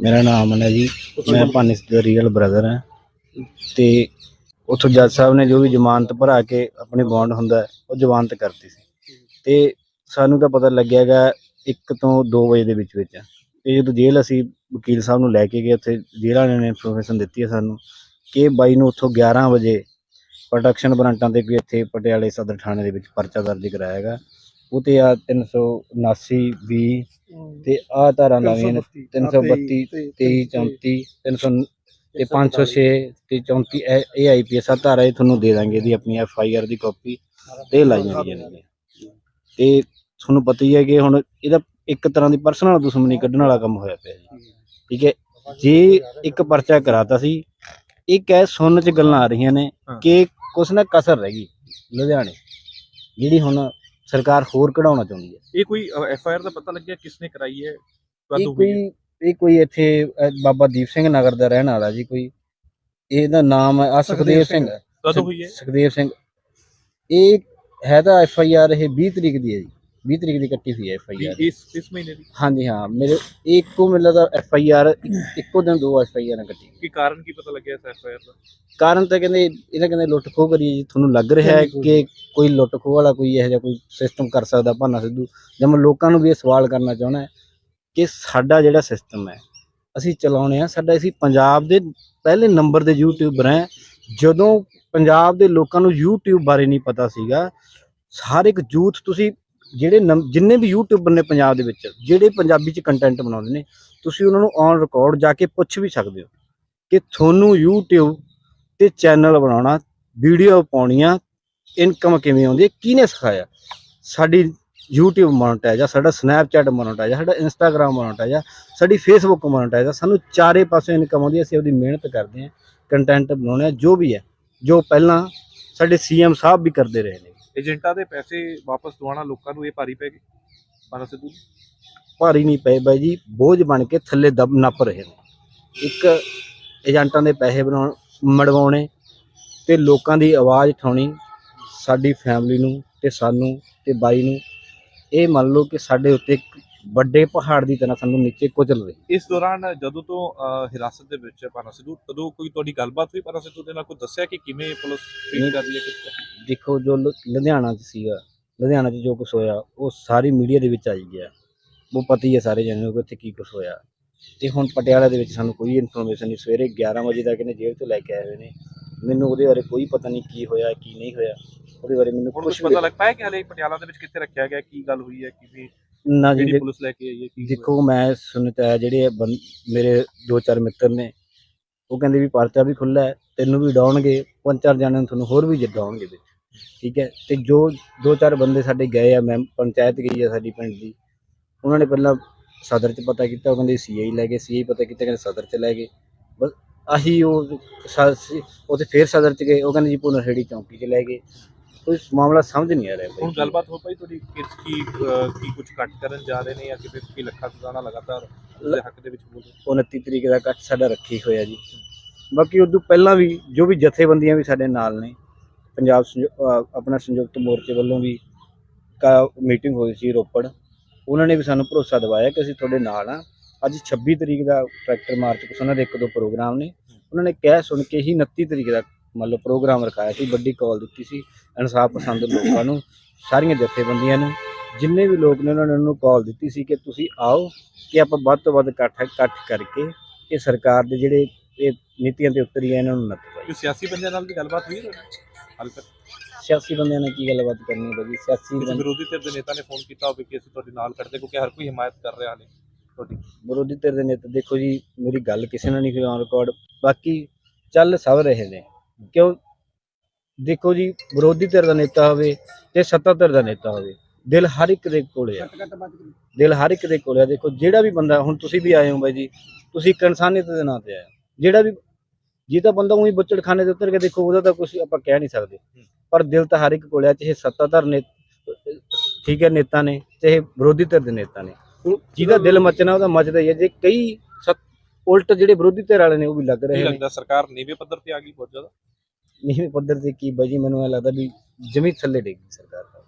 ਮੇਰਾ ਨਾਮ ਅਮਨ ਹੈ ਜੀ ਮੈਂ ਭਾਨਿਸ ਦਾ ਰੀਅਲ ਬ੍ਰਦਰ ਹਾਂ। ਤੇ ਉਥੋਂ ਜੱਜ ਸਾਹਿਬ ਨੇ ਜੋ ਵੀ ਜ਼ਮਾਨਤ ਭਰਾ ਕੇ ਆਪਣੇ ਬੌਂਡ ਹੁੰਦਾ ਹੈ, ਉਹ ਜ਼ਮਾਨਤ ਕਰਤੀ ਸੀ। ਤੇ ਸਾਨੂੰ ਤਾਂ ਪਤਾ ਲੱਗਿਆਗਾ 1 ਤੋਂ 2 ਵਜੇ ਦੇ ਵਿੱਚ ਵਿੱਚ। ਤੇ ਜਦੋਂ ਜੇਲ੍ਹ ਅਸੀਂ ਵਕੀਲ ਸਾਹਿਬ ਨੂੰ ਲੈ ਕੇ ਗਏ ਉੱਥੇ ਜੇਲ੍ਹ ਵਾਲਿਆਂ ਨੇ ਇਨਫੋਰਮੇਸ਼ਨ ਦਿੱਤੀ ਹੈ ਸਾਨੂੰ ਕਿ ਬਾਈ ਨੂੰ ਉੱਥੋਂ 11 ਵਜੇ ਪ੍ਰੋਟੈਕਸ਼ਨ ਬਰਾਂਟਾਂ ਤੇ ਕੋਈ ਇੱਥੇ ਪਟਿਆਲੇ ਸਦਰ ਥਾਣੇ ਦੇ ਵਿੱਚ ਪਰਚਾ ਦਰਜ ਕਰਾਇਆ ਹੈਗਾ ਉਹ ਤੇ ਆ 379 20 ਤੇ ਆ ਧਾਰਾ ਨਵੀਆਂ ਨੇ 332 23 34 300 ਤੇ 506 ਤੇ 34 ਇਹ ਇਹ ਆਈਪੀਐਸ ਆ ਧਾਰਾ ਇਹ ਤੁਹਾਨੂੰ ਦੇ ਦਾਂਗੇ ਇਹਦੀ ਆਪਣੀ ਐਫ ਆਈ ਆਰ ਦੀ ਕਾਪੀ ਤੇ ਲਾਈਆਂ ਗਈਆਂ ਨੇ। ਤੇ ਤੁਹਾਨੂੰ ਪਤਾ ਹੀ ਹੈ ਕਿ ਹੁਣ ਇਹਦਾ ਇੱਕ ਤਰ੍ਹਾਂ ਦੀ ਪਰਸਨਲ ਦੁਸ਼ਮਣੀ ਕੱਢਣ ਵਾਲਾ ਕੰਮ ਹੋਇਆ ਪਿਆ ਜੀ। ਠੀਕ ਹੈ ਜੇ ਇੱਕ ਪਰਚਾ ਕਰਾਤਾ ਸੀ ਇੱਕ ਹੈ ਸੁਣਨ ਚ ਗੱਲਾਂ ਆ ਰਹੀਆਂ ਨੇ। ਕਿ ਕੁਛ ਨਾ ਕਸਰ ਰਹਿ ਗਈ ਲੁਧਿਆਣੇ ਜਿਹੜੀ ਹੁਣ ਸਰਕਾਰ ਹੋਰ ਕਢਾਉਣਾ ਚਾਹੁੰਦੀ ਹੈ। ਇਹ ਕੋਈ ਐਫ ਆਈ ਆਰ ਦਾ ਪਤਾ ਲੱਗਿਆ ਕਿਸਨੇ ਕਰਾਈ ਹੈ? ਇਹ ਕੋਈ? ਇਹ ਕੋਈ ਇੱਥੇ ਬਾਬਾ ਦੀਪ ਸਿੰਘ ਨਗਰ ਦਾ ਰਹਿਣ ਵਾਲਾ ਜੀ ਕੋਈ। ਇਹਦਾ ਨਾਮ ਹੈ ਆ ਸੁਖਦੇਵ ਸਿੰਘ। ਕਦ ਹੋਈ ਹੈ? ਸੁਖਦੇਵ ਸਿੰਘ। ਇਹ ਹੈ ਤਾਂ ਐਫ ਆਈ ਆਰ ਇਹ 20 ਤਰੀਕ ਦੀ ਹੈ ਜੀ। 20 ਤਰੀਕ ਦੀ ਕੱਟੀ ਹੋਈ ਹੈ ਐਫ ਆਈ ਆਰ ਵੀ ਇਸ ਇਸ ਮਹੀਨੇ ਦੀ? ਹਾਂਜੀ ਹਾਂ। ਮੇਰੇ ਇੱਕੋ ਮਿਲਦਾ ਦਾ ਐਫ ਆਈ ਆਰ ਇੱਕੋ ਦਿਨ ਦੋ ਐਫ ਆਈ ਆਰ ਕੱਟੀ ਕੀ ਕਾਰਨ ਕੀ ਪਤਾ ਲੱਗਿਆ ਇਸ ਐਫ ਆਈ ਆਰ ਦਾ? ਕਾਰਨ ਤਾਂ ਕਹਿੰਦੇ ਇਹਦਾ ਕਹਿੰਦੇ ਲੁੱਟ ਖੋਹ ਕਰੀ ਜੀ। ਤੁਹਾਨੂੰ ਲੱਗ ਰਿਹਾ ਹੈ ਕਿ ਕੋਈ ਲੁੱਟ ਖੋਹ ਵਾਲਾ ਕੋਈ ਇਹੋ ਜਿਹਾ ਕੋਈ ਸਿਸਟਮ ਕਰ ਸਕਦਾ ਭਾਨਾ ਸਿੱਧੂ। ਜਾਂ ਮੈਂ ਲੋਕਾਂ ਨੂੰ ਵੀ ਇਹ ਸਵਾਲ ਕਰਨਾ ਚਾਹੁੰਦਾ ਕਿ ਸਾਡਾ ਜਿਹੜਾ ਸਿਸਟਮ ਹੈ ਅਸੀਂ ਚਲਾਉਣੇ ਆ ਸਾਡਾ ਅਸੀਂ ਪੰਜਾਬ ਦੇ ਪਹਿਲੇ ਨੰਬਰ ਦੇ ਯੂਟਿਊਬਰ ਹੈ। ਜਦੋਂ ਪੰਜਾਬ ਦੇ ਲੋਕਾਂ ਨੂੰ YouTube ਬਾਰੇ ਨਹੀਂ ਪਤਾ ਸੀਗਾ ਹਰ ਇੱਕ ਯੂਥ ਤੁਸੀਂ ਜਿਹੜੇ ਨਮ- ਜਿੰਨੇ ਵੀ ਯੂਟਿਊਬਰ ਨੇ ਪੰਜਾਬ ਦੇ ਵਿੱਚ, ਜਿਹੜੇ ਪੰਜਾਬੀ ਚ ਕੰਟੈਂਟ ਬਣਾਉਂਦੇ ਨੇ, ਤੁਸੀਂ ਉਹਨਾਂ ਨੂੰ ਔਨ ਰਿਕਾਰਡ ਜਾ ਕੇ ਪੁੱਛ ਵੀ ਸਕਦੇ ਹੋ ਕਿ ਤੁਹਾਨੂੰ YouTube ਤੇ ਚੈਨਲ ਬਣਾਉਣਾ ਵੀਡੀਓ ਪਾਉਣੀਆਂ ਇਨਕਮ ਕਿਵੇਂ ਆਉਂਦੀ ਹੈ ਕਿਹਨੇ ਸਿਖਾਇਆ? ਸਾਡੀ YouTube ਮੋਨਟਾਈਜ਼ ਆ, ਸਾਡਾ Snapchat ਮੋਨਟਾਈਜ਼ ਆ, ਸਾਡਾ Instagram ਮੋਨਟਾਈਜ਼ ਆ, ਸਾਡੀ Facebook ਮੋਨਟਾਈਜ਼ ਆ, ਸਾਨੂੰ ਚਾਰੇ ਪਾਸੇ ਇਨਕਮ ਆਉਂਦੀ ਹੈ, ਅਸੀਂ ਉਹਦੀ ਮਿਹਨਤ ਕਰਦੇ ਹਾਂ ਕੰਟੈਂਟ ਬਣਾਉਣੇ ਆ ਜੋ ਵੀ ਹੈ, ਜੋ ਪਹਿਲਾਂ ਸਾਡੇ ਸੀਐਮ ਸਾਹਿਬ ਵੀ ਕਰਦੇ ਰਹੇ ਨੇ। ਏਜੰਟਾਂ ਦੇ ਪੈਸੇ ਵਾਪਸ ਦਵਾਉਣਾ ਲੋਕਾਂ ਨੂੰ ਇਹ ਭਾਰੀ ਪੈ ਗਈ? ਮਾਨਾ ਸਿੱਧੂ ਨੂੰ। ਭਾਰੀ ਨਹੀਂ ਪਏ ਬਾਈ ਜੀ, ਬੋਝ ਬਣ ਕੇ ਥੱਲੇ ਦਬ ਨੱਪ ਰਹੇ ਨੇ। ਇੱਕ ਏਜੰਟਾਂ ਦੇ ਪੈਸੇ ਬਣਾਉਣ, ਮੜਵਾਉਣੇ ਤੇ ਲੋਕਾਂ ਦੀ ਆਵਾਜ਼ ਉਠਾਉਣੀ ਸਾਡੀ ਫੈਮਿਲੀ ਨੂੰ ਤੇ ਸਾਨੂੰ ਤੇ ਬਾਈ ਨੂੰ। ਇਹ ਮੰਨ ਲਓ ਕਿ ਸਾਡੇ ਉੱਤੇ ਇੱਕ ਵੱਡੇ ਪਹਾੜ ਦੀ ਤਰ੍ਹਾਂ ਸਾਨੂੰ ਨੀਚੇ ਕੁਚਲ ਰਹੀ। ਇਸ ਦੌਰਾਨ ਜਦੋਂ ਤੋਂ ਅਹ, ਹਿਰਾਸਤ ਦੇ ਵਿੱਚ ਹੈ ਪਾਨਾ ਸਿੱਧੂ ਤਦੋਂ ਕੋਈ ਤੁਹਾਡੀ ਗੱਲਬਾਤ ਹੋਈ ਪਾਨਾ ਸਿੱਧੂ ਦੇ ਨਾਲ? ਕੋਈ ਦੱਸਿਆ ਕਿ ਕਿਵੇਂ ਪੁਲਿਸ ਟ੍ਰੀਟ ਕਰ ਰਹੀ ਹੈ ਦੇਖੋ ਜੋ ਲੁ- ਲੁਧਿਆਣਾ 'ਚ ਸੀਗਾ ਲੁਧਿਆਣਾ 'ਚ ਜੋ ਕੁਝ ਹੋਇਆ ਉਹ ਸਾਰੀ ਮੀਡੀਆ ਦੇ ਵਿੱਚ ਆਈ ਗਿਆ। ਉਹ ਪਤਾ ਹੀ ਹੈ ਸਾਰੇ ਜਣੇ ਨੂੰ ਕਿ ਉੱਥੇ ਕੀ ਕੁਝ ਹੋਇਆ। ਤੇ ਹੁਣ ਪਟਿਆਲਾ ਦੇ ਵਿੱਚ ਸਾਨੂੰ ਕੋਈ ਇਨਫੋਰਮੇਸ਼ਨ ਨਹੀਂ। ਸਵੇਰੇ 11 ਵਜੇ ਤੱਕ ਇਹਨੇ ਜੇਲ੍ਹ ਤੋਂ ਲੈ ਕੇ ਆਏ ਹੋਏ ਨੇ। ਮੈਨੂੰ ਉਹਦੇ ਬਾਰੇ ਕੋਈ ਪਤਾ ਨਹੀਂ ਕੀ ਹੋਇਆ ਕੀ ਨਹੀਂ ਹੋਇਆ। ਉਹਦੇ ਬਾਰੇ ਮੈਨੂੰ ਹੁਣ ਕੁਝ ਕੁਝ ਪਤਾ ਲੱਗ ਪਾਇਆ ਕਿ ਹਲੇ ਪਟਿਆਲਾ ਦੇ ਵਿੱਚ ਕਿੱਥੇ ਰੱਖਿਆ ਗਿਆ ਕੀ ਗੱਲ ਹੋਈ ਹੈ ਕਿਵੇਂ ਨਾ ਜੀ ਜਿਹੜੀ ਪੁਲਿਸ ਲੈ ਕੇ ਆਈ ਹੈ ਕੀ ਹੋਇਆ? ਦੇਖੋ ਮੈਂ ਸੁਣਿਆ ਹੈ ਜਿਹੜੇ ਇਹ ਬੰ- ਮੇਰੇ ਦੋ ਚਾਰ ਮਿੱਤਰ ਨੇ ਉਹ ਕਹਿੰਦੇ ਵੀ ਪਰਚਾ ਵੀ ਖੁੱਲਾ ਹੈ ਤੈਨੂੰ ਵੀ ਡਾਉਣਗੇ ਪੰਜ ਚਾਰ ਜਣਿਆਂ ਨੂੰ ਤੁਹਾਨੂੰ ਹੋਰ ਵੀ ਜਿੱਦਾਉਣਗੇ ਵਿੱਚ। ਠੀਕ ਹੈ ਤੇ ਜੋ ਦੋ ਚਾਰ ਬੰਦੇ ਸਾਡੇ ਗਏ ਆ ਮੈਂ ਪੰਚਾਇਤ ਗਈ ਆ ਸਾਡੀ ਪਿੰਡ ਦੀ ਉਹਨਾਂ ਨੇ ਪਹਿਲਾਂ ਸਦਰ ਚ ਪਤਾ ਕੀਤਾ ਉਹ ਕਹਿੰਦੇ ਸੀਆਈ ਲੈ ਗਏ ਸੀਆਈ ਪਤਾ ਕੀਤਾ ਕਹਿੰਦੇ ਸਦਰ ਚ ਲੈ ਗਏ। ਬਸ ਆਹੀ ਉਹ ਸ- ਸ- ਫੇਰ ਸਦਰ ਚ ਗਏ ਉਹ ਕਹਿੰਦੇ ਜੀ ਪੁਨਰਹੇੜੀ ਚੌਂਕੀ ਚ ਲੈ ਗਏ। ਕੋਈ ਮਾਮਲਾ ਸਮਝ ਨਹੀਂ ਆ ਰਿਹਾ ਹੁਣ ਬਾਈ ਗੱਲਬਾਤ ਹੋ ਪਈ ਤੁਹਾਡੀ ਕਿਸ ਕੀ ਅਹ, ਕੀ ਕੁਝ ਕੱਟ ਕਰਨ ਜਾ ਰਹੇ ਨੇ ਜਾਂ ਕਿਤੇ ਕੀ ਲੱਖਾਂ ਸੁਜ਼ਾਨਾ ਲਗਾਤਾਰ ਉਸਦੇ ਹੱਕ ਦੇ ਵਿੱਚ ਬੋਲ ਰਹੇ 29 ਤਰੀਕ ਦਾ ਇਕੱਠ ਸਾਡਾ ਰੱਖੀ ਹੋਇਆ ਜੀ। ਬਾਕੀ ਉਦੋਂ ਪਹਿਲਾਂ ਵੀ ਜੋ ਵੀ ਜਥੇਬੰਦੀਆਂ ਵੀ ਸਾਡੇ ਨਾਲ ਨੇ ਪੰਜਾਬ ਸੰਯੁ- ਅਹ ਆਪਣਾ ਸੰਯੁਕਤ ਮੋਰਚੇ ਵੱਲੋਂ ਵੀ ਕਾ ਮੀਟਿੰਗ ਹੋਈ ਸੀ ਰੋਪੜ ਉਹਨਾਂ ਨੇ ਵੀ ਸਾਨੂੰ ਭਰੋਸਾ ਦਿਵਾਇਆ ਕਿ ਅਸੀਂ ਤੁਹਾਡੇ ਨਾਲ ਆ। ਅੱਜ 26 ਤਰੀਕ ਦਾ ਟਰੈਕਟਰ ਮਾਰਚ ਕੁਛ ਉਹਨਾਂ ਦੇ ਇੱਕ ਦੋ ਪ੍ਰੋਗਰਾਮ ਨੇ। ਉਹਨਾਂ ਨੇ ਕਹਿ ਸੁਣ ਕੇ ਹੀ 29 ਤਰੀਕ ਦਾ ਮੰਨ ਲਓ ਪ੍ਰੋਗਰਾਮ ਰਖਾਇਆ ਸੀ ਵੱਡੀ ਕਾਲ ਦਿੱਤੀ ਸੀ ਇਨਸਾਫ ਪਸੰਦ ਲੋਕਾਂ ਨੂੰ ਸਾਰੀਆਂ ਜਥੇਬੰਦੀਆਂ ਨੂੰ ਜਿੰਨੇ ਵੀ ਲੋਕ ਨੇ ਉਹਨਾਂ ਨੇ ਉਹਨੂੰ ਕਾਲ ਦਿੱਤੀ ਸੀ ਕਿ ਤੁਸੀਂ ਆਓ ਕਿ ਆਪਾਂ ਵੱਧ ਤੋਂ ਵੱਧ ਇਕੱਠ ਇਕੱਠ ਕਰਕੇ ਇਹ ਸਰਕਾਰ ਦੇ ਜਿਹੜੇ ਇਹ ਨੀਤੀਆਂ ਤੇ ਉਤਰੀ ਆ ਇਹਨਾਂ ਨੂੰ ਨੱਥ ਪਾਈ। ਸਿਆਸੀ ਬੰਦਿਆਂ ਨਾਲ ਵੀ ਗੱਲਬਾਤ ਹੋਈ ਹੈ? ਤੁਹਾਡੀ? ਹਾਲੇ ਤੱਕ ਸਿਆਸੀ ਬੰਦਿਆਂ ਨਾਲ ਕੀ ਗੱਲਬਾਤ ਕਰਨੀ ਹੈ ਜੀ ਸਿਆਸੀ ਵਿਰੋਧੀ ਧਿਰ ਦੇ ਨੇਤਾ ਨੇ ਫੋਨ ਕੀਤਾ ਹੋਵੇ ਕਿ ਅਸੀਂ ਤੁਹਾਡੇ ਨਾਲ ਖੜਦੇ ਕਿਉਂਕਿ ਹਰ ਕੋਈ ਹਮਾਇਤ ਕਰ ਰਿਹਾ ਹਾਲੇ ਤੁਹਾਡੀ। ਵਿਰੋਧੀ ਧਿਰ ਦੇ ਨੇਤਾ ਦੇਖੋ ਜੀ ਮੇਰੀ ਗੱਲ ਕਿਸੇ ਨਾਲ ਨਹੀਂ ਹੋਈ ਔਨ ਰਿਕਾਰਡ ਬਾਕੀ ਚੱਲ ਸਭ ਰਹੇ ਨੇ। ਕਿਉਂ? ਦੇਖੋ ਜੀ ਵਿਰੋਧੀ ਧਿਰ ਦਾ ਨੇਤਾ ਹੋਵੇ ਤੇ ਸੱਤਾ ਧਿਰ ਦਾ ਨੇਤਾ ਹੋਵੇ ਦਿਲ ਹਰ ਇੱਕ ਦੇ ਕੋਲੇ ਆ। ਦਿਲ ਹਰ ਇੱਕ ਦੇ ਕੋਲੇ ਆ। ਦੇਖੋ ਜਿਹੜਾ ਵੀ ਬੰਦਾ ਹੁਣ ਤੁਸੀਂ ਵੀ ਆਏ ਹੋ ਬਾਈ ਜੀ ਤੁਸੀਂ ਇੱਕ ਇਨਸਾਨੀਅਤ ਦੇ ਨਾਂ ਤੇ ਆਏ। ਜਿਹੜਾ ਵੀ ਜੇ ਤਾਂ ਬੰਦਾ ਉਹੀ ਬੁੱਚੜਖਾਨੇ ਦੇ ਉੱਤਰ ਕੇ ਦੇਖੋ ਉਹਦਾ ਤਾਂ ਕੁਝ ਆਪਾਂ ਕਹਿ ਨਹੀਂ ਸਕਦੇ। ਪਰ ਦਿਲ ਤਾਂ ਹਰ ਇੱਕ ਕੋਲੇ ਆ ਚਾਹੇ ਸੱਤਾਧਰ ਨੇ ਠੀਕ ਹੈ ਨੇਤਾ ਨੇ ਚਾਹੇ ਵਿਰੋਧੀ ਧਿਰ ਦੇ ਨੇਤਾ ਨੇ। ਜਿਹਦਾ ਦਿਲ ਮਚਣਾ ਉਹਦਾ ਮਚਦਾ ਹੀ ਹੈ ਜੇ ਕਈ ਸੱਤ- ਉਲਟ ਜਿਹੜੇ ਵਿਰੋਧੀ ਧਿਰ ਵਾਲੇ ਨੇ ਉਹ ਵੀ ਲੱਗ ਕੀ ਰਹੇ ਨੇ। ਲੱਗਦਾ ਸਰਕਾਰ ਨੀਵੇਂ ਪੱਧਰ ਤੇ ਆ ਗਈ ਬਹੁਤ ਜ਼ਿਆਦਾ? ਨੀਵੇਂ ਪੱਧਰ ਤੇ ਕੀ ਬਾਈ ਜੀ ਮੈਨੂੰ ਇਹ ਲੱਗਦਾ ਵੀ ਜਮੀ ਥੱਲੇ ਡੇਗੀ ਸਰਕਾਰ। ਦਾ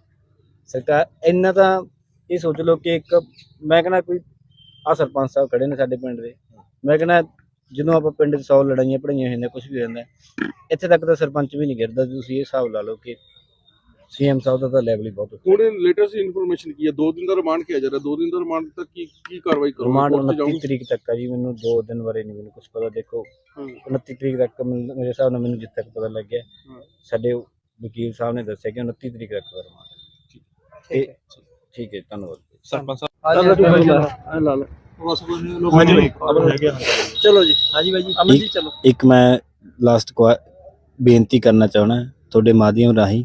ਸਰਕਾਰ ਇੰਨਾ ਤਾਂ ਇਹ ਸੋਚ ਲਓ ਕਿ ਇੱਕ ਮੈਂ ਕਹਿੰਦਾ ਕੋਈ ਆ ਸਰਪੰਚ ਸਾਹਿਬ ਖੜੇ ਨੇ ਸਾਡੇ ਪਿੰਡ ਦੇ। ਮੈਂ ਕਹਿੰਦਾ ਜਦੋਂ ਆਪਾਂ ਪਿੰਡ 'ਚ 100 ਲੜਾਈਆਂ ਪੜਾਈਆਂ ਹੁੰਦੀਆਂ ਕੁਝ ਵੀ ਹੋ ਜਾਂਦਾ ਇੱਥੇ ਤੱਕ ਤਾਂ ਸਰਪੰਚ ਵੀ ਨਹੀਂ ਗਿਰਦਾ ਤੁਸੀਂ ਇਹ ਹਿਸਾਬ ਲਾ ਲਓ ਕਿ ਸੀਐਮ ਸਾਹਿਬ ਦਾ ਤਾਂ ਲੈਵਲ ਹੀ ਬਹੁਤ ਉੱਤੇ ਹੁਣ ਲੇਟੈਸਟ ਇਨਫੋਰਮੇਸ਼ਨ ਕੀ ਹੈ? 2 ਦਿਨ ਦਾ ਰਿਮਾਂਡ ਕਿਹਾ ਜਾ ਰਿਹਾ। 2 ਦਿਨ ਦਾ ਰਿਮਾਂਡ ਤੱਕ ਕੀ ਕੀ ਕਾਰਵਾਈ ਕਰੋਗੇ? ਰਿਮਾਂਡ ਕੋਰਟ 'ਚ 29 ਜਾਓਗੇ? ਤਰੀਕ ਤੱਕ ਆ ਜੀ। ਮੈਨੂੰ 2 ਦਿਨ ਬਾਰੇ ਨਹੀਂ ਮੈਨੂੰ ਕੁਝ ਪਤਾ। ਦੇਖੋ ਹਾਂ। 29 ਤਰੀਕ ਤੱਕ ਮੇਰੇ ਹਿਸਾਬ ਨਾਲ ਮੈਨੂੰ ਜਿੱਥੇ ਤੱਕ ਪਤਾ ਲੱਗਿਆ। ਸਾਡੇ ਵਕੀਲ ਸਾਹਿਬ ਨੇ ਦੱਸਿਆ ਕਿ 29 ਤਰੀਕ ਤੱਕ ਦਾ ਰਿਮਾਂਡ ਠੀਕ ਹੈ। ਠੀਕ ਹੈ ਧੰਨਵਾਦ। ਸਰਪੰਚ ਸਾਹਿਬ। ਚਲੋ ਜੀ। ਹਾਂਜੀ ਬਾਈ ਜੀ। ਅਮਨ ਜੀ ਚਲੋ। ਇੱਕ ਮੈਂ ਲਾਸਟ ਬੇਨਤੀ ਕਰਨਾ ਚਾਹਣਾ ਤੁਹਾਡੇ ਮਾਧਿਅਮ ਰਾਹੀਂ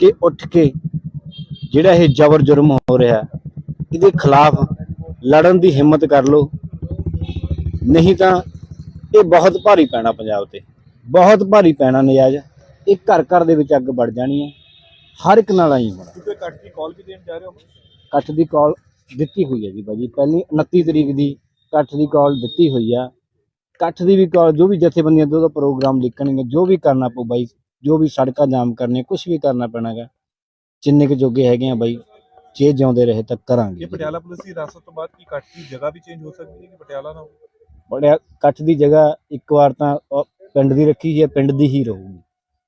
ਕਿ ਉੱਠ ਕੇ ਜਿਹੜਾ ਇਹ ਜ਼ਬਰ ਜੁਰਮ ਹੋ ਰਿਹਾ ਇਹਦੇ ਖਿਲਾਫ ਲੜਨ ਦੀ ਹਿੰਮਤ ਕਰ ਲਓ। ਨਹੀਂ ਤਾਂ ਇਹ ਬਹੁਤ ਭਾਰੀ ਪੈਣਾ ਪੰਜਾਬ ਤੇ। ਬਹੁਤ ਭਾਰੀ ਪੈਣਾ ਨਜਾਇਜ਼। ਇਹ ਘਰ ਘਰ ਦੇ ਵਿੱਚ ਅੱਗ ਵੜ ਜਾਣੀ ਹੈ। ਹਰ ਇੱਕ ਨਾਲ ਆਈ ਹੋਣਾ। ਕਿਉਂਕਿ ਕੱਟ ਦੀ ਕਾਲ ਵੀ ਦੇਣ ਜਾ ਰਹੇ ਹੋ ਇਕੱਠ ਦੀ ਕਾਲ ਦਿੱਤੀ ਹੋਈ ਹੈ ਜੀ ਬਾਜੀ ਪਹਿਲੀ 29 ਤਰੀਕ ਦੀ ਇਕੱਠ ਦੀ ਕਾਲ ਦਿੱਤੀ ਹੋਈ ਆ। ਇਕੱਠ ਦੀ ਵੀ ਕਾਲ ਜੋ ਵੀ ਜਥੇਬੰਦੀਆਂ ਦੋ ਦਾ ਪ੍ਰੋਗਰਾਮ ਲਿਖਣਗੇ ਜੋ ਵੀ ਕਰਨਾ ਪਊ ਬਾਈ ਜੋ ਵੀ ਸੜਕਾਂ ਜਾਮ ਕਰਨੇ ਕੁਝ ਵੀ ਕਰਨਾ ਪੈਣਾਗਾ। ਜਿੰਨੇ ਕੁ ਜੋਗੇ ਹੈਗੇ ਆ ਬਾਈ ਜੇ ਜਿਉਂਦੇ ਰਹੇ ਤਾਂ ਕਰਾਂਗੇ। ਇਹ ਪਟਿਆਲਾ ਪੁਲਿਸ ਦੀ ਹਿਰਾਸਤ ਤੋਂ ਬਾਅਦ ਕੀ ਕੱਟ ਦੀ ਜਗ੍ਹਾ ਵੀ ਚੇਂਜ ਹੋ ਸਕਦੀ ਹੈ ਕਿ ਪਟਿਆਲਾ ਨਾ ਹੋਵੇ? ਬੜਿਆ ਇਕੱਠ ਦੀ ਜਗ੍ਹਾ ਇੱਕ ਵਾਰ ਤਾਂ ਪਿੰਡ ਦੀ ਰੱਖੀ ਹੈ ਪਿੰਡ ਦੀ ਹੀ ਰਹੂਗੀ।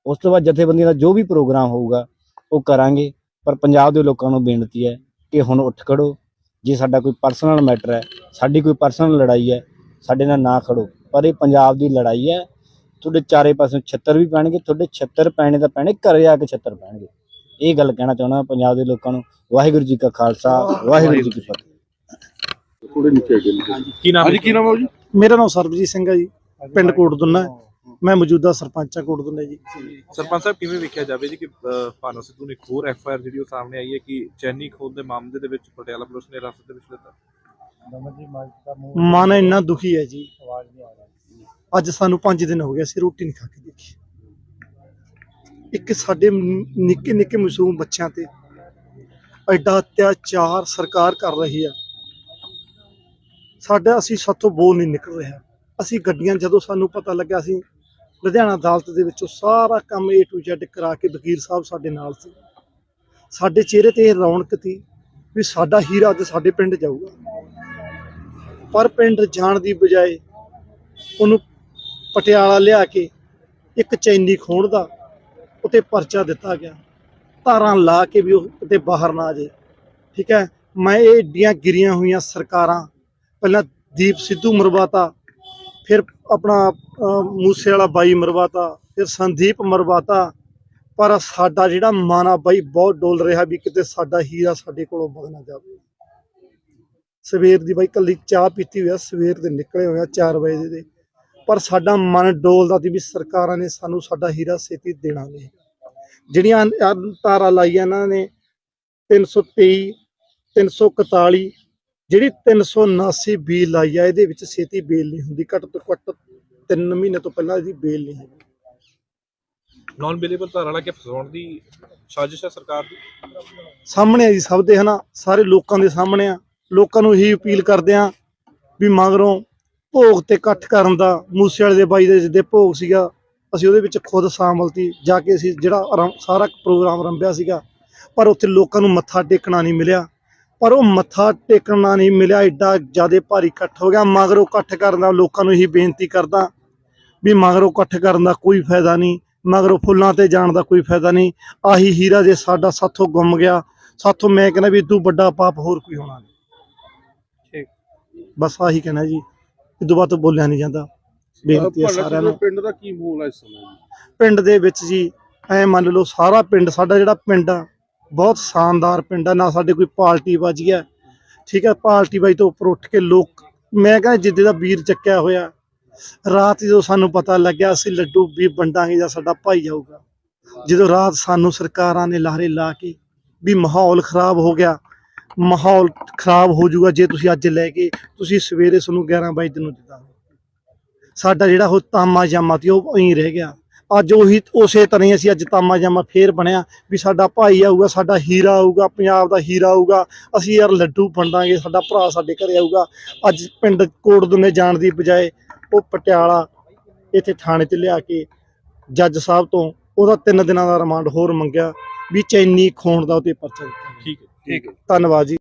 ਉਸ ਤੋਂ ਬਾਅਦ ਜਥੇਬੰਦੀਆਂ ਦਾ ਜੋ ਵੀ ਪ੍ਰੋਗਰਾਮ ਹੋਊਗਾ ਉਹ ਕਰਾਂਗੇ। ਪਰ ਪੰਜਾਬ ਦੇ ਲੋਕਾਂ ਨੂੰ ਬੇਨਤੀ ਹੈ ਕਿ ਹੁਣ ਉੱਠ ਖੜੋ। ਜੇ ਸਾਡਾ ਕੋਈ ਪਰਸਨਲ ਮੈਟਰ ਹੈ ਸਾਡੀ ਕੋਈ ਪਰਸਨਲ ਲੜਾਈ ਹੈ ਸਾਡੇ ਨਾਲ ਨਾ ਖੜੋ। ਪਰ ਇਹ ਪੰਜਾਬ ਦੀ ਲੜਾਈ ਹੈ ਤੁਹਾਡੇ ਚਾਰੇ ਪਾਸੇ ਛੱਤਰ ਵੀ ਪੈਣਗੇ ਤੁਹਾਡੇ ਛੱਤਰ ਪੈਣੇ ਤਾਂ ਪੈਣੇ ਘਰੇ ਆ ਕੇ ਛੱਤਰ ਪੈਣਗੇ। ਇਹ ਗੱਲ ਕਹਿਣਾ ਚਾਹੁੰਦਾ ਪੰਜਾਬ ਦੇ ਲੋਕਾਂ ਨੂੰ ਵਾਹਿਗੁਰੂ ਜੀ ਕਾ ਖਾਲਸਾ ਵਾਹਿਗੁਰੂ ਜੀ ਕੀ ਫਤਿਹ। ਥੋੜੇ ਨੀਚੇ ਅੱਗੇ। ਕੀ ਨਾਮ ਹਾਂਜੀ ਕੀ ਨਾਮ ਹੈ ਜੀ? ਮੇਰਾ ਨਾਮ ਸਰਬਜੀਤ ਸਿੰਘ ਹੈ ਜੀ ਪਿੰਡ ਕੋਟਦੁੰਨਾ। ਹੈ। ਮੈਂ ਮੌਜੂਦਾ ਸਰਪੰਚ ਹਾਂ ਕੋਟਦੁੰਨੇ ਜੀ। ਸਰਪੰਚ ਸਾਹਿਬ ਕਿਵੇਂ ਵੇਖਿਆ ਜਾਵੇ ਜੀ ਕਿ ਭਾਨੋ ਸਿੱਧੂ ਨੇ ਹੋਰ ਐਫ ਆਈ ਆਰ ਜਿਹੜੀ ਉਹ ਸਾਹਮਣੇ ਆਈ ਹੈ ਕਿ ਚੈਨੀ ਖੋਦ ਦੇ ਮਾਮਲੇ ਦੇ ਵਿੱਚ ਪਟਿਆਲਾ ਪੁਲਿਸ ਨੇ ਹਿਰਾਸਤ ਦੇ ਵਿੱਚ ਲਿੱਤਾ? ਮਨ ਇੰਨਾ ਦੁਖੀ ਹੈ ਜੀ। ਅੱਜ ਸਾਨੂੰ 5 ਦਿਨ ਹੋ ਗਏ, ਅਸੀਂ ਰੋਟੀ ਨਹੀਂ ਖਾ ਕੇ ਦੇਖੀ। ਇੱਕ ਸਾਡੇ ਨਿੱਕੇ ਨਿੱਕੇ ਮਾਸੂਮ ਬੱਚਿਆਂ ਤੇ ਐਡਾ ਅਤਿਆਚਾਰ ਸਰਕਾਰ ਕਰ ਰਹੀ ਆ। ਸਾਡਾ ਅਸੀਂ ਸਾਥੋਂ ਬੋਲ ਨਹੀਂ ਨਿਕਲ ਰਿਹਾ। ਅਸੀਂ ਗੱਡੀਆਂ ਜਦੋਂ ਸਾਨੂੰ ਪਤਾ ਲੱਗਿਆ, ਅਸੀਂ ਲੁਧਿਆਣਾ ਅਦਾਲਤ ਦੇ ਵਿੱਚੋਂ ਸਾਰਾ ਕੰਮ A to Z ਕਰਾ ਕੇ ਵਕੀਲ ਸਾਹਿਬ ਸਾਡੇ ਨਾਲ ਸੀ। ਸਾਡੇ ਚਿਹਰੇ ਤੇ ਇਹ ਰੌਣਕ ਸੀ ਵੀ ਸਾਡਾ ਹੀਰਾ ਅੱਜ ਸਾਡੇ ਪਿੰਡ ਜਾਊਗਾ। ਪਰ ਪਿੰਡ ਜਾਣ ਦੀ ਬਜਾਏ ਉਹਨੂੰ ਪਟਿਆਲਾ ਲਿਆ ਕੇ ਇੱਕ ਚੈਨੀ ਖੋਣ ਦਾ ਉਤੇ ਪਰਚਾ ਦਿੱਤਾ ਗਿਆ। ਧਾਰਾਂ ਲਾ ਕੇ ਵੀ ਉਹ ਕਿਤੇ ਬਾਹਰ ਨਾ ਆ ਜੇ ਠੀਕ ਹੈ? ਮੈਂ ਇਹ ਏਡੀਆਂ ਗਿਰੀਆਂ ਹੋਈਆਂ ਸਰਕਾਰਾਂ ਪਹਿਲਾਂ ਦੀਪ ਸਿੱਧੂ ਮਰਵਾਤਾ ਫਿਰ ਆਪਣਾ ਅਹ, ਮੂਸੇ ਵਾਲਾ ਬਾਈ ਮਰਵਾਤਾ ਫਿਰ ਸੰਦੀਪ ਮਰਵਾਤਾ। ਪਰ ਸਾਡਾ ਜਿਹੜਾ ਮਨ ਆ ਬਾਈ ਬਹੁਤ ਡੋਲ ਰਿਹਾ ਵੀ ਕਿਤੇ ਸਾਡਾ ਹੀਰਾ ਸਾਡੇ ਕੋਲੋਂ ਵਗ ਨਾ ਜਾਵੇ। ਸਵੇਰ ਦੀ ਬਾਈ ਕੱਲੀ ਚਾਹ ਪੀਤੀ ਹੋਇਆ ਸਵੇਰ ਦੇ ਨਿਕਲੇ ਹੋਇਆ 4 ਵਜੇ ਦੇ। ਪਰ ਸਾਡਾ ਮਨ ਡੋਲਦਾ ਸੀ ਵੀ ਸਰਕਾਰਾਂ ਨੇ ਸਾਨੂੰ ਸਾਡਾ ਹੀਰਾ ਛੇਤੀ ਦੇਣਾ ਨਹੀਂ ਜਿਹੜੀਆਂ ਤਾਰਾਂ ਲਾਈਆਂ ਇਹਨਾਂ ਨੇ 323 341 ਜਿਹੜੀ 379 ਬੀਲ ਲਾਈ ਆ ਇਹਦੇ ਵਿੱਚ ਛੇਤੀ ਬੇਲ ਨਹੀਂ ਹੁੰਦੀ। ਘੱਟ ਤੋਂ ਘੱਟ 3 ਮਹੀਨੇ ਤੋਂ ਪਹਿਲਾਂ ਇਹਦੀ ਬੇਲ ਨਹੀਂ ਹੈਗੀ ਨਾਨ ਬੇਲੇਬਲ ਧਾਰਾ ਲਾ ਕੇ ਫਸਾਉਣ ਦੀ ਸਾਜ਼ਿਸ਼ ਹੈ ਸਰਕਾਰ ਦੀ? ਸਾਹਮਣੇ ਆ ਜੀ ਸਭ ਦੇ ਹਨਾ ਸਾਰੇ ਲੋਕਾਂ ਦੇ ਸਾਹਮਣੇ ਆ। ਲੋਕਾਂ ਨੂੰ ਇਹੀ ਅਪੀਲ ਕਰਦੇ ਆ ਵੀ ਮਗਰੋਂ ਭੋਗ ਤੇ ਇਕੱਠ ਕਰਨ ਦਾ ਮੂਸੇ ਵਾਲੇ ਦੇ ਬਾਈ ਦੇ ਜਿੱਦੇ ਭੋਗ ਸੀਗਾ ਅਸੀਂ ਉਹਦੇ ਵਿੱਚ ਖੁਦ ਸ਼ਾਮਲ ਸੀ ਜਾ ਕੇ ਅਸੀਂ ਜਿਹੜਾ ਸਾਰਾ ਪ੍ਰੋਗਰਾਮ ਰੰਭਿਆ ਸੀਗਾ। ਪਰ ਉੱਥੇ ਲੋਕਾਂ ਨੂੰ ਮੱਥਾ ਟੇਕਣਾ ਨਹੀਂ ਮਿਲਿਆ। ਪਰ ਉਹ ਮੱਥਾ ਟੇਕਣਾ ਨਹੀਂ ਮਿਲਿਆ ਐਡਾ ਜ਼ਿਆਦਾ ਭਾਰੀ ਇਕੱਠ ਹੋ ਗਿਆ। ਮਗਰੋਂ ਇਕੱਠ ਕਰਨ ਦਾ ਲੋਕਾਂ ਨੂੰ ਇਹੀ ਬੇਨਤੀ ਕਰਦਾ ਵੀ ਮਗਰੋਂ ਇਕੱਠ ਕਰਨ ਦਾ ਕੋਈ ਫਾਇਦਾ ਨਹੀਂ ਮਗਰੋਂ ਫੁੱਲਾਂ ਤੇ ਜਾਣ ਦਾ ਕੋਈ ਫਾਇਦਾ ਨਹੀਂ। ਆਹੀ ਹੀਰਾ ਜੇ ਸਾਡਾ ਸਾਥੋਂ ਗੁੰਮ ਗਿਆ ਸਾਥੋਂ ਮੈਂ ਕਹਿੰਦਾ ਵੀ ਇਦੋਂ ਵੱਡਾ ਪਾਪ ਹੋਰ ਕੋਈ ਹੋਣਾ ਨਹੀਂ। ਠੀਕ। ਬਸ ਆਹੀ ਕਹਿਣਾ ਜੀ। ਇਦੋਂ ਬਾਅਦ ਬੋਲਿਆ ਨਹੀਂ ਜਾਂਦਾ। ਬੇਨਤੀ ਹੈ ਸਾਰਿਆਂ ਨੂੰ। ਪਿੰਡ ਦਾ ਕੀ ਮਾਹੌਲ ਹੈ ਇਸ ਸਮੇਂ? ਪਿੰਡ ਦੇ ਵਿੱਚ ਜੀ ਐ ਮੰਨ ਲਓ ਸਾਰਾ ਪਿੰਡ ਸਾਡਾ ਜਿਹੜਾ ਪਿੰਡ ਆ ਬਹੁਤ ਸ਼ਾਨਦਾਰ ਪਿੰਡ ਆ। ਨਾ ਸਾਡੇ ਕੋਈ ਪਾਰਟੀ ਬਾਜੀ ਹੈ ਠੀਕ ਹੈ ਪਾਰਟੀ ਬਾਜੀ ਤੋਂ ਉੱਪਰ ਉੱਠ ਕੇ ਲੋਕ ਮੈਂ ਕਹਿੰਦਾ ਜਿੱਦੇ ਦਾ ਵੀਰ ਚੱਕਿਆ ਹੋਇਆ ਰਾਤ ਜਦੋਂ ਸਾਨੂੰ ਪਤਾ ਲੱਗਿਆ ਅਸੀਂ ਲੱਡੂ ਵੀ ਵੰਡਾਂਗੇ ਜਾਂ ਸਾਡਾ ਭਾਈ ਜਾਊਗਾ ਜਦੋਂ ਰਾਤ ਸਾਨੂੰ ਸਰਕਾਰਾਂ ਨੇ ਲਾਰੇ ਲਾ ਕੇ ਵੀ ਮਾਹੌਲ ਖਰਾਬ ਹੋ ਗਿਆ ਮਾਹੌਲ ਖਰਾਬ ਹੋ ਜਾਊਗਾ ਜੇ ਤੁਸੀਂ ਅੱਜ ਲੈ ਕੇ, ਤੁਸੀਂ ਸਵੇਰੇ ਤੁਹਾਨੂੰ 11 ਵਜੇ ਨੂੰ ਦਿੱਤਾ। ਸਾਡਾ ਜਿਹੜਾ ਉਹ ਤਾਮਾ ਜਾਮਾ ਸੀ, ਉਹ ਉਹੀ ਰਹਿ ਗਿਆ। ਅੱਜ ਉਹੀ, ਉਸੇ ਤਰ੍ਹਾਂ ਹੀ ਅਸੀਂ ਅੱਜ ਤਾਮਾ ਜਾਮਾ ਫੇਰ ਬਣਿਆ ਵੀ ਸਾਡਾ ਭਾਈ ਆਊਗਾ, ਸਾਡਾ ਹੀਰਾ ਆਊਗਾ, ਪੰਜਾਬ ਦਾ ਹੀਰਾ ਆਊਗਾ। ਅਸੀਂ ਯਾਰ ਲੱਡੂ ਵੰਡਾਂਗੇ, ਸਾਡਾ ਭਰਾ ਸਾਡੇ ਘਰੇ ਆਊਗਾ। ਅੱਜ ਪਿੰਡ ਕੋਟਦੁਨੇ ਜਾਣ ਦੀ ਬਜਾਏ ਉਹ ਪਟਿਆਲਾ ਇੱਥੇ ਥਾਣੇ 'ਚ ਲਿਆ ਕੇ ਜੱਜ ਸਾਹਿਬ ਤੋਂ ਉਹਦਾ 3 ਦਿਨਾਂ ਦਾ ਰਿਮਾਂਡ ਹੋਰ ਮੰਗਿਆ ਵੀ ਚੈਨੀ ਖੋਣ ਦਾ ਉਹਤੇ ਪਰਚਾ ਦਿੱਤਾ ਠੀਕ ਹੈ। ਠੀਕ ਹੈ। ਧੰਨਵਾਦ ਜੀ।